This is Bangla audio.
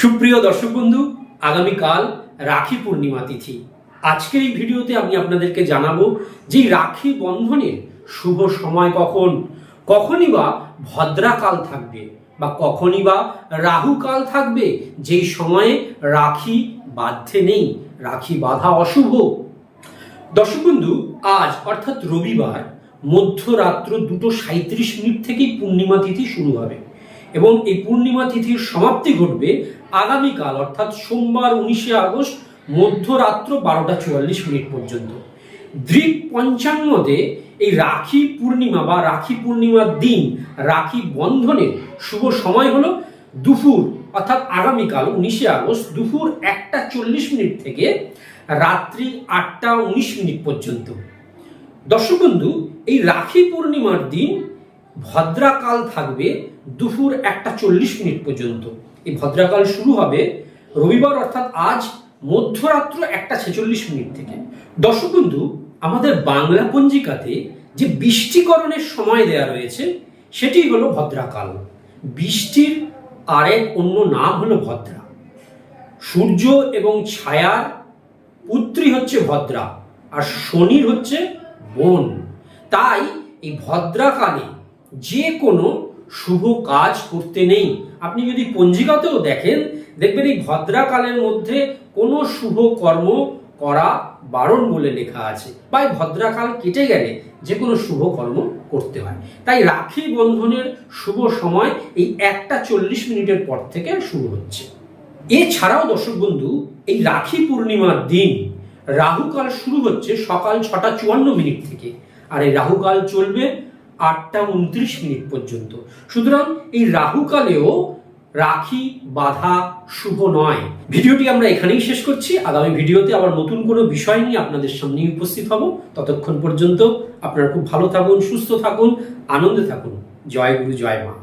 সুপ্রিয় দর্শক বন্ধু, আগামীকাল রাখি পূর্ণিমা তিথি। আজকের এই ভিডিওতে আমি আপনাদেরকে জানাব যে রাখি বন্ধনের শুভ সময় কখন? কখনই বা ভদ্রাকাল থাকবে বা কখনই বা রাহুকাল থাকবে, যেই সময়ে রাখি বাধ্যে নেই, রাখি বাধা অশুভ। দর্শক বন্ধু, আজ অর্থাৎ রবিবার মধ্যরাত্র দুটো সাঁত্রিশ মিনিট থেকেই পূর্ণিমা তিথি শুরু হবে। এবং এই পূর্ণিমা তিথির সমাপ্তি ঘটবে আগামীকাল, অর্থাৎ সোমবার উনিশে আগস্ট, মধ্যরাত্র বারোটা চুয়াল্লিশ মিনিট পর্যন্ত। দৃক পঞ্চাঙ্গতে এই রাখি পূর্ণিমা বা রাখি পূর্ণিমার দিন, রাখি বন্ধনের শুভ সময় হলো দুপুর, অর্থাৎ আগামীকাল উনিশে আগস্ট দুপুর একটা চল্লিশ মিনিট থেকে রাত্রি আটটা উনিশ মিনিট পর্যন্ত। দর্শক বন্ধু, এই রাখি পূর্ণিমার দিন ভদ্রাকাল থাকবে দুপুর একটা চল্লিশ মিনিট পর্যন্ত। এই ভদ্রাকাল শুরু হবে রবিবার, অর্থাৎ আজ মধ্যরাত্র একটা ছেচল্লিশ মিনিট থেকে। দর্শক বন্ধু, আমাদের বাংলা পঞ্জিকাতে যে বৃষ্টিকরণের সময় দেয়া রয়েছে, সেটি হলো ভদ্রাকাল। বৃষ্টির আরেক অন্য নাম হলো ভদ্রা। সূর্য এবং ছায়ার পুত্রী হচ্ছে ভদ্রা আর শনির হচ্ছে বোন। তাই এই ভদ্রাকালে যে কোনো শুভ কাজ করতে নেই। আপনি যদি পঞ্জিকাতেও দেখেন, দেখবেন এই ভদ্রাকালের মধ্যে কোনো শুভ কর্ম করা বারণ বলে লেখা আছে বা ভদ্রাকাল কেটে গেলে যে কোনো শুভ কর্ম করতে হয়। তাই রাখি বন্ধনের শুভ সময় এই একটা চল্লিশ মিনিটের পর থেকে শুরু হচ্ছে। এছাড়াও দর্শক বন্ধু, এই রাখি পূর্ণিমার দিন রাহুকাল শুরু হচ্ছে সকাল ছটা চুয়ান্ন মিনিট থেকে। আর এই রাহুকাল চলবে আটটা উনত্রিশ মিনিট পর্যন্ত। সুতরাং এই রাহুকালেও রাখি বাধা শুভ নয়। ভিডিওটি আমরা এখানেই শেষ করছি। আগামী ভিডিওতে আবার নতুন কোনো বিষয় নিয়ে আপনাদের সামনে উপস্থিত হব। ততক্ষণ পর্যন্ত আপনারা খুব ভালো থাকুন, সুস্থ থাকুন, আনন্দে থাকুন। জয় গুরু, জয় মা।